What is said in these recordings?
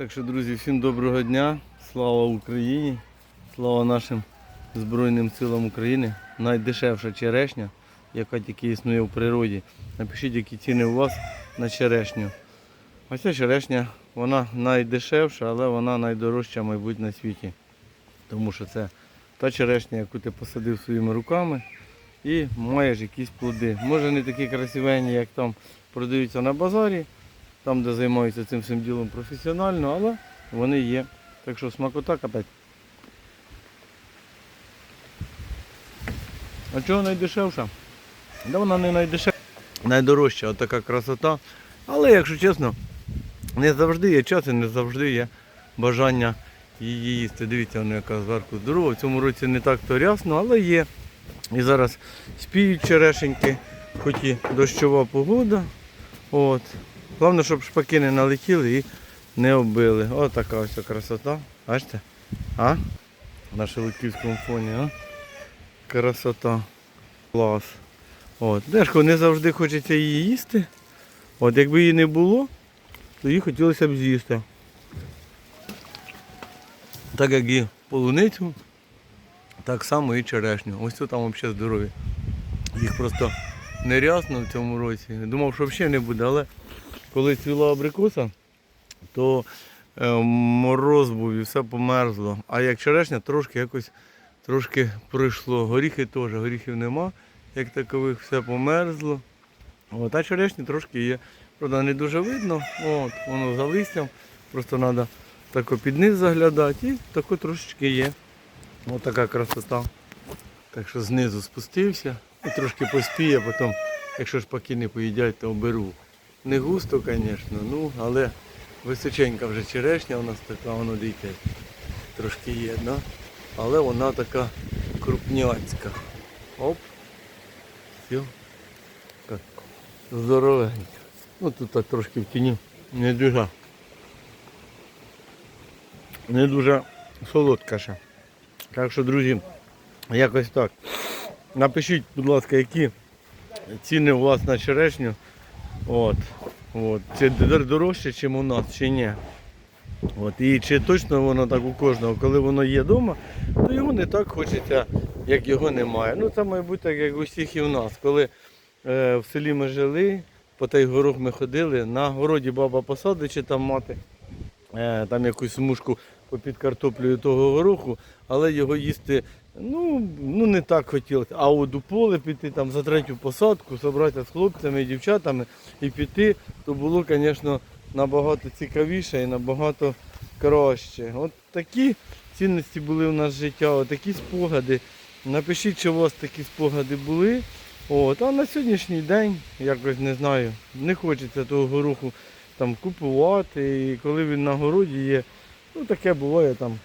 Так що, друзі, всім доброго дня. Слава Україні! Слава нашим Збройним силам України. Найдешевша черешня, яка тільки існує в природі. Напишіть, які ціни у вас на черешню. А ця черешня, вона найдешевша, але вона найдорожча, мабуть, на світі. Тому що це та черешня, яку ти посадив своїми руками і маєш якісь плоди. Може не такі красивенні, як там продаються на базарі, там, де займаються цим всім ділом професіонально, але вони є. Так що смакота капець. А чого найдешевша? Да вона не найдешевша, найдорожча, от така красота. Але, якщо чесно, не завжди є час і не завжди є бажання її їсти. Дивіться, вона яка зверху здорова. В цьому році не так то рясно, але є. І зараз спіють черешеньки, хоч і дощова погода. От. Головне, щоб шпаки не налетіли і не оббили. Ось така ось красота. Бачите? А? На шеликівському фоні, а? Красота. Клас. От. Дешко не завжди хочеться її їсти. От якби її не було, то її хотілося б з'їсти. Так як і полуницю, так само і черешню. Ось тут там взагалі здорові. Їх просто нерясно в цьому році. Думав, що взагалі не буде, але коли цвіла абрикоса, то е, мороз був і все померзло. А як черешня, трошки якось трошки пройшло. Горіхи теж, горіхів нема, як такових, все померзло. От, а черешні трошки є. Правда, не дуже видно. От, воно за листям. Просто треба тако під низ заглядати і тако трошечки є. Ось така красота. Так що знизу спустився і трошки поспіє, потім, якщо шпаки не поїдять, то оберу. Не густо, звісно, ну, але височенька вже черешня у нас така, воно дійте. Трошки є, да? але вона така крупняцька. Оп. Все. Так. Здоровенька. Ну тут так трошки в тіні. Не дуже. Не дуже солодка ще. Так що, друзі, якось так. Напишіть, будь ласка, які ціни у вас на черешню. От. От. Чи дорожче, ніж у нас, чи ні. От. І чи точно воно так у кожного, коли воно є вдома, то його не так хочеться, як його немає. Ну це має бути так, як у всіх і в нас. Коли е, в селі ми жили, по той горох ми ходили, на городі баба посадить чи там мати е, там якусь смужку попід картоплею того гороху, але його їсти ну, ну не так хотілося. А от у поле піти там за третю посадку, зібратися з хлопцями і дівчатами і піти, то було, звісно, набагато цікавіше і набагато краще. От такі цінності були у нас життя, от такі спогади. Напишіть, чи у вас такі спогади були. От, а на сьогоднішній день, якось не знаю, не хочеться того гороху там купувати. І коли він на городі є, ну таке буває там,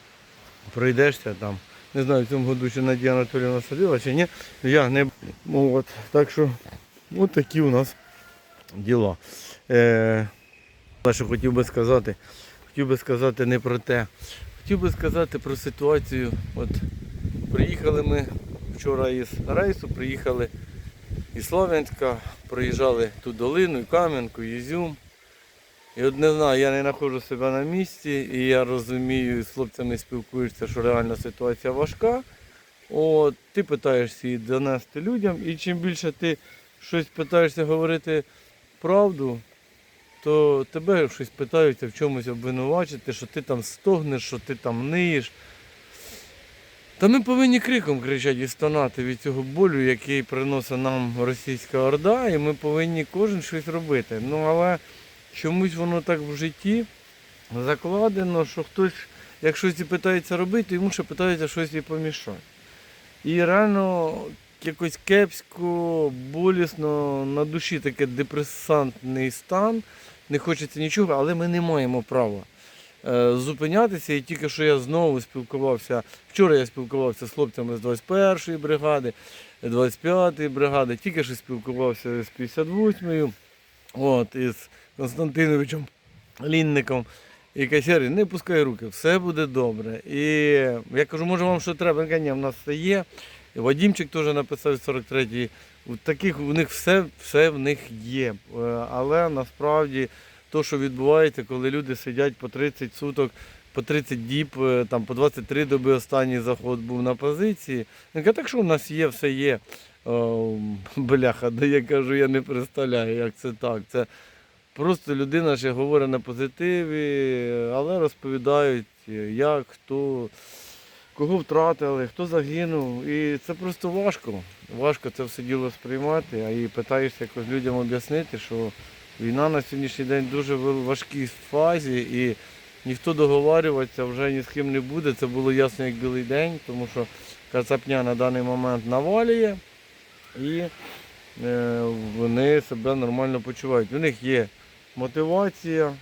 пройдешся там. Не знаю, в цьому году ще Надія Анатоліївна садила чи ні. Я не ну, от, так що от такі у нас діла. Е, що хотів би сказати, хотів би сказати не про те. Хотів би сказати про ситуацію. От приїхали ми вчора із рейсу, приїхали із Слов'янська, проїжджали ту долину, і Кам'янку, і Ізюм. І от не знаю, я не знаходжу себе на місці, і я розумію, з хлопцями спілкуєшся, що реальна ситуація важка. От, ти питаєшся її донести людям, і чим більше ти щось питаєшся говорити правду, то тебе щось питаються в чомусь обвинувачити, що ти там стогнеш, що ти там ниєш. Та ми повинні криком кричати і стонати від цього болю, який приносить нам російська орда, і ми повинні кожен щось робити. Ну але чомусь воно так в житті закладено, що хтось, як щось питається робити, йому ще питається щось і помішати. І реально якось кепсько, болісно, на душі таке депресантний стан, не хочеться нічого, але ми не маємо права е, зупинятися. І тільки що я знову спілкувався, вчора я спілкувався з хлопцями з 21-ї бригади, 25-ї бригади, тільки що спілкувався з 58-ю, от, із Константиновичем Лінником. І касіри, не пускай руки, все буде добре. І я кажу, може вам що треба? Ні, в нас все є. І Вадімчик теж написав 43-й. У таких у них все, все в них є. Е, Але насправді то, що відбувається, коли люди сидять по 30 суток, по 30 діб, е, там, по 23 доби останній заход був на позиції. Я кажу, так що у нас є, все є. О, бляха, да я кажу, я не представляю, як це так. Це просто людина ще говорить на позитиві, але розповідають, як, хто, кого втратили, хто загинув. І це просто важко. Важко це все діло сприймати, а і питаєшся якось людям об'яснити, що війна на сьогоднішній день дуже в важкій фазі і ніхто договарюватися вже ні з ким не буде. Це було ясно як білий день, тому що Кацапня на даний момент навалює і е, вони себе нормально почувають. У них є мотивація,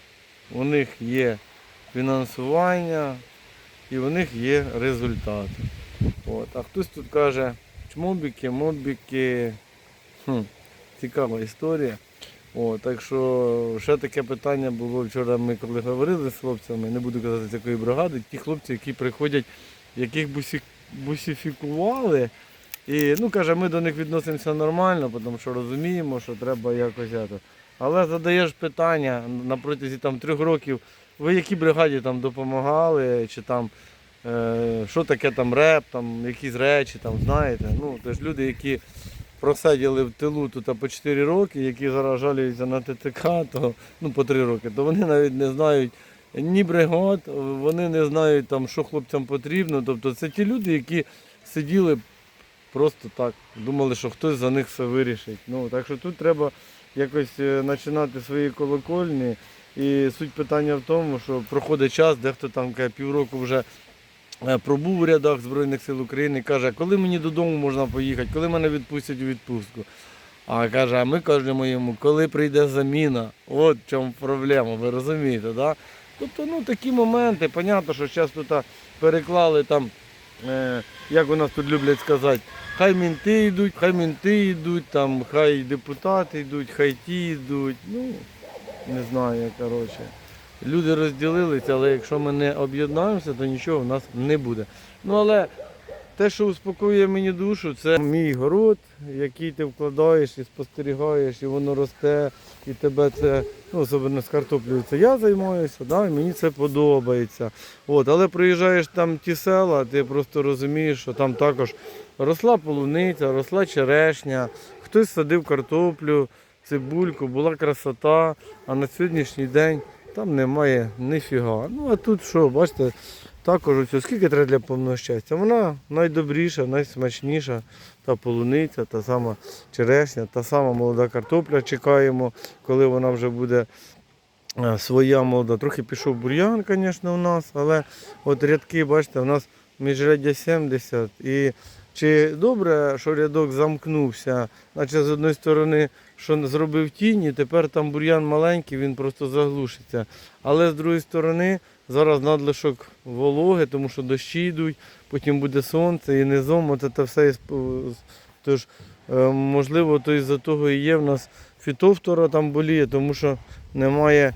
у них є фінансування і у них є результати. От. А хтось тут каже, чмобіки, мобіки. Хм, цікава історія. О, так що ще таке питання було вчора. Ми коли говорили з хлопцями, не буду казати з якої бригади, ті хлопці, які приходять, яких бусі, бусифікували. І ну каже, ми до них відносимося нормально, тому що розуміємо, що треба якось. Але задаєш питання на протязі там трьох років, ви якій бригаді там допомагали, чи там е, що таке там реп, там якісь речі, там знаєте. Ну, тож люди, які просиділи в тилу тут по 4 роки, які зараз жалюються на ТТК, то ну по 3 роки, то вони навіть не знають ні бригад, вони не знають там, що хлопцям потрібно. Тобто це ті люди, які сиділи просто так, думали, що хтось за них все вирішить. Ну, так що тут треба якось е, починати свої колокольні. І суть питання в тому, що проходить час, дехто там півроку вже е, пробув у рядах Збройних сил України, каже, коли мені додому можна поїхати, коли мене відпустять у відпустку. А каже, а ми кажемо йому, коли прийде заміна, от в чому проблема, ви розумієте, да? Тобто, ну такі моменти, понятно, що зараз переклали там, як у нас тут люблять сказати, хай мінти йдуть, хай мінти йдуть, там, хай депутати йдуть, хай ті йдуть. Ну, не знаю, коротше. Люди розділилися, але якщо ми не об'єднаємося, то нічого в нас не буде. Ну але те, що успокоює мені душу, це мій город, який ти вкладаєш і спостерігаєш, і воно росте, і тебе це, ну, особливо з картоплею, це я займаюся, да, і мені це подобається. От, але приїжджаєш там ті села, ти просто розумієш, що там також росла полуниця, росла черешня, хтось садив картоплю, цибульку, була красота, а на сьогоднішній день там немає ніфіга. Ну а тут що, бачите, також оцю, скільки треба для повного щастя? Вона найдобріша, найсмачніша, та полуниця, та сама черешня, та сама молода картопля. Чекаємо, коли вона вже буде е, своя молода. Трохи пішов бур'ян, звісно, у нас, але от рядки, бачите, у нас міжряддя 70. І чи добре, що рядок замкнувся, наче з одної сторони, що зробив тінь, і тепер там бур'ян маленький, він просто заглушиться. Але з другої сторони, зараз надлишок вологи, тому що дощі йдуть, потім буде сонце і низом, от це все. Тож, е, можливо, то із-за того і є в нас фітофтора там боліє, тому що немає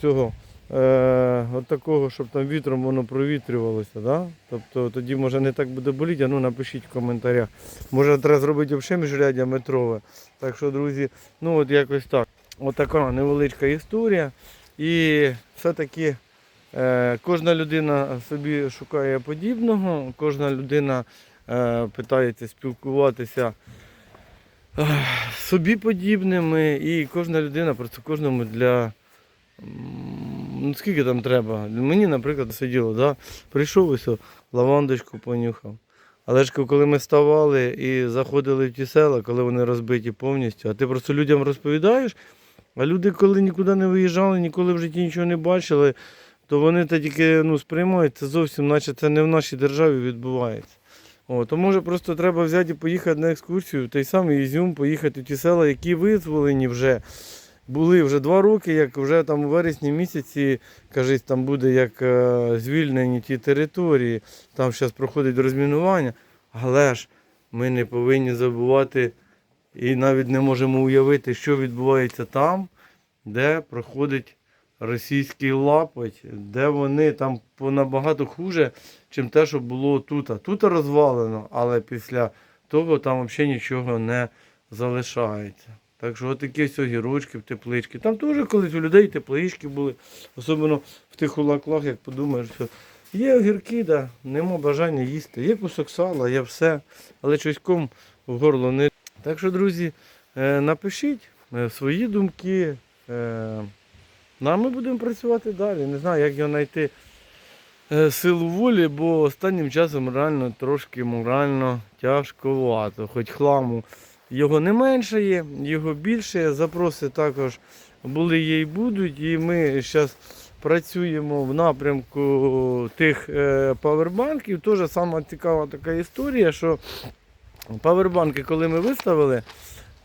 цього. Е, от такого, щоб там вітром воно провітрювалося. Да? Тобто тоді може не так буде боліти, а ну напишіть в коментарях. Може треба зробити взагалі міжряддя метрове. Так що, друзі, ну от якось так. От така невеличка історія. І все-таки е, кожна людина собі шукає подібного, кожна людина е, питається спілкуватися е, собі подібними, і кожна людина просто кожному для. Ну, скільки там треба? Мені, наприклад, сиділо, да? прийшов ось, лавандочку понюхав. Але ж коли ми ставали і заходили в ті села, коли вони розбиті повністю, а ти просто людям розповідаєш, а люди, коли нікуди не виїжджали, ніколи в житті нічого не бачили, то вони тільки ну, сприймають це зовсім, наче це не в нашій державі відбувається. О, то може просто треба взяти і поїхати на екскурсію, той самий Ізюм, поїхати в ті села, які визволені вже. Були вже два роки, як вже там у вересні місяці, кажуть, там буде як е, звільнені ті території, там зараз проходить розмінування. Але ж ми не повинні забувати і навіть не можемо уявити, що відбувається там, де проходить російський лапоть, де вони там набагато хуже, чим те, що було тут. Тут розвалено, але після того там взагалі нічого не залишається. Так що отакі ось огірочки теплички. Там теж колись у людей теплички були, особливо в тих улаклах, як подумаєш, що є огірки, да, нема бажання їсти. Є кусок сала, є все, але щось ком в горло не. Так що, друзі, е, напишіть е, свої думки. Ну, а ми будемо працювати далі. Не знаю, як його знайти е, силу волі, бо останнім часом реально трошки морально тяжковато. Хоч хламу його не менше є, його більше. Запроси також були є і будуть. І ми зараз працюємо в напрямку тих е, павербанків. Теж сама цікава така історія, що павербанки, коли ми виставили,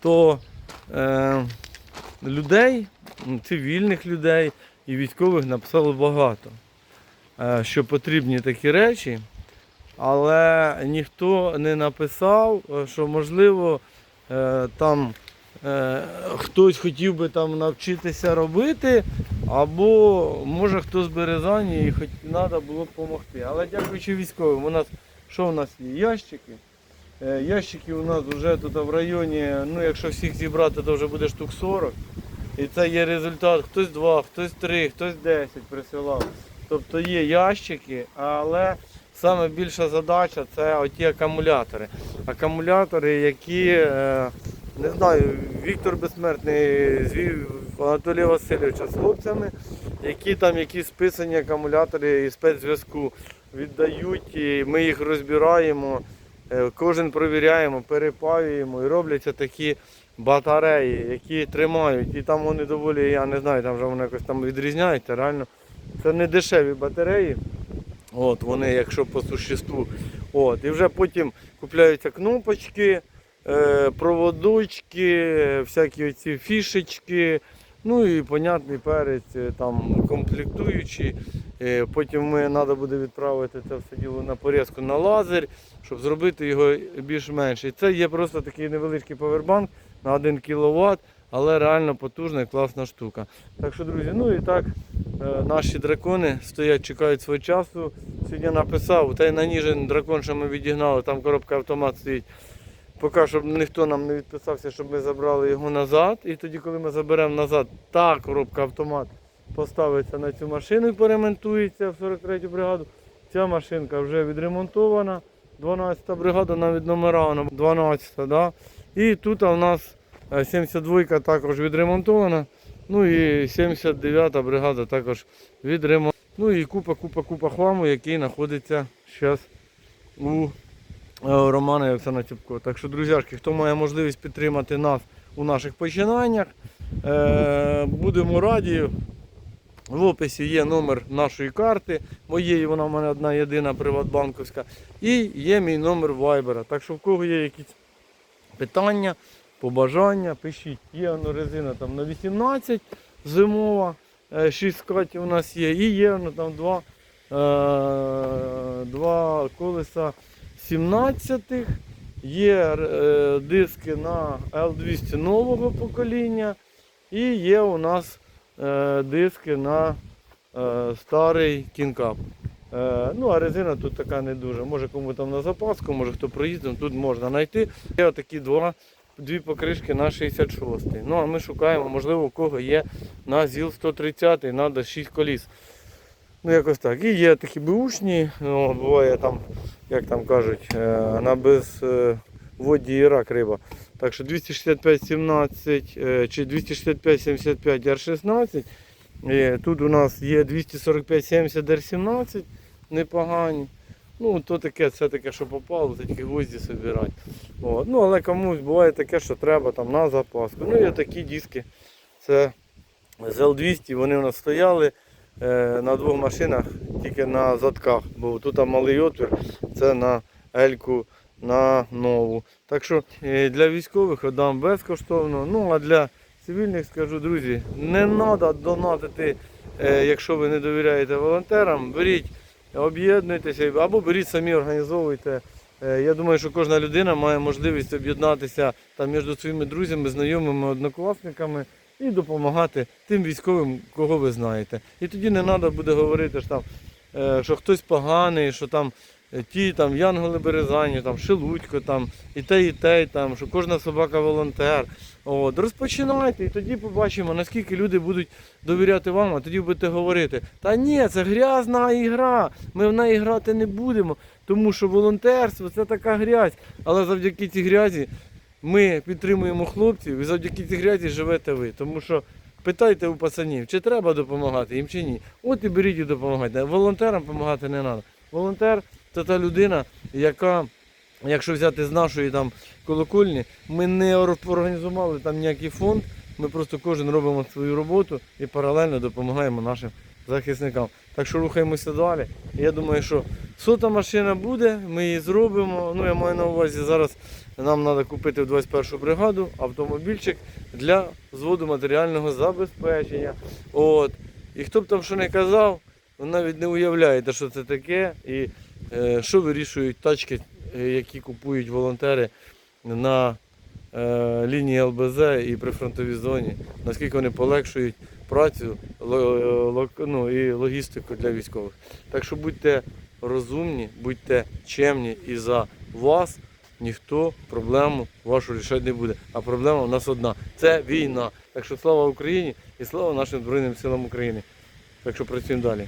то е, людей, цивільних людей і військових написало багато, е, що потрібні такі речі, але ніхто не написав, е, що можливо е, там хтось хотів би там навчитися робити, або може хто з Березані і хоч треба було б допомогти. Але дякуючи військовим, у нас що у нас є? Ящики. Ящиків у нас вже тут в районі, ну якщо всіх зібрати, то вже буде штук 40. І це є результат. Хтось два, хтось три, хтось 10 присилав. Тобто є ящики, але саме більша задача це оті акумулятори. Акумулятори, які, е, не знаю, Віктор Безсмертний звів Анатолія Васильовича з хлопцями, які там якісь списані акумулятори і спецзв'язку віддають, і ми їх розбираємо. Е, Кожен провіряємо, перепаюємо і робляться такі батареї, які тримають. І там вони доволі, я не знаю, там вже вони якось там відрізняються. Реально, це не дешеві батареї. От, вони, якщо по существу. От, і вже потім купляються кнопочки, е, проводочки, всякі оці фішечки. Ну і понятний перець, е, там комплектуючі. Е, Потім ми треба буде відправити це все діло на порізку на лазер, щоб зробити його більш-менш. І це є просто такий невеличкий повербанк на 1 кВт, але реально потужна і класна штука. Так що, друзі, ну і так, е, наші дракони стоять, чекають свого часу. Сьогодні написав, та й на Ніжин дракон, що ми відігнали, там коробка автомат стоїть. Поки щоб ніхто нам не відписався, щоб ми забрали його назад. І тоді, коли ми заберемо назад, та коробка автомат поставиться на цю машину і поремонтується в 43-ю бригаду. Ця машинка вже відремонтована. 12-та бригада, навіть номера вона 12-та. Да? І тут у нас 72-ка також відремонтована. Ну і 79-та бригада також відремонтована. Ну і купа, купа, купа хламу, який знаходиться зараз у е, Романа Оксана Цюбко. Так що, друзяшки, хто має можливість підтримати нас у наших починаннях, е, будемо раді. В описі є номер нашої карти, моєї, вона в мене одна єдина приватбанковська. І є мій номер вайбера. Так що в кого є якісь питання, побажання, пишіть. Є воно резина там на 18 зимова, 6 скатів у нас є. І є воно там два, е, два колеса 17-х. Є е, диски на L200 нового покоління. І є у нас е, диски на е, старий кінкап. Е, ну, а резина тут така не дуже. Може кому там на запаску, може хто проїздив, тут можна знайти. Є такі два, дві покришки на 66 Ну а ми шукаємо, можливо, у кого є на ЗІЛ 130 треба 6 коліс. Ну, якось так. І є такі бушні, ну, буває там, як там кажуть, е, на безводі і рак риба. Так що 265-17 е, чи 265-75 R16. Е, Тут у нас є 245-70 R17 непогані. Ну, то таке, це таке, що попало, це тільки гвозді збирати. От. Ну, але комусь буває таке, що треба там на запаску. Ну і такі диски. Це з L200, вони у нас стояли е, на двох машинах, тільки на задках, бо тут малий отвір, це на Ельку на нову. Так що е, для військових віддам безкоштовно. Ну а для цивільних скажу, друзі, не треба донатити, е, якщо ви не довіряєте волонтерам. Беріть, об'єднуйтеся або беріть самі, організовуйте. Е, Я думаю, що кожна людина має можливість об'єднатися там між своїми друзями, знайомими, однокласниками і допомагати тим військовим, кого ви знаєте. І тоді не треба буде говорити, що там. е, Що хтось поганий, що там ті там Янголи Березані, там Шелудько, там і те, і те, і там, що кожна собака волонтер. От, розпочинайте, і тоді побачимо, наскільки люди будуть довіряти вам, а тоді будете говорити, та ні, це грязна ігра, ми в неї грати не будемо, тому що волонтерство це така грязь. Але завдяки цій грязі ми підтримуємо хлопців і завдяки цій грязі живете ви. Тому що питайте у пацанів, чи треба допомагати їм чи ні. От і беріть і допомагайте. Волонтерам допомагати не треба. Волонтер це та людина, яка, якщо взяти з нашої там колокольні, ми не організували там ніякий фонд. Ми просто кожен робимо свою роботу і паралельно допомагаємо нашим захисникам. Так що рухаємося далі. Я думаю, що сота машина буде, ми її зробимо. Ну, я маю на увазі, зараз нам треба купити в 21 бригаду автомобільчик для зводу матеріального забезпечення. От. І хто б там що не казав, ви навіть не уявляєте, що це таке і що вирішують тачки, е, які купують волонтери на е, лінії ЛБЗ і при фронтовій зоні, наскільки вони полегшують працю ну, і логістику для військових. Так що будьте розумні, будьте чемні і за вас ніхто проблему вашу рішати не буде. А проблема в нас одна це війна. Так що слава Україні і слава нашим Збройним силам України. Так що працюємо далі.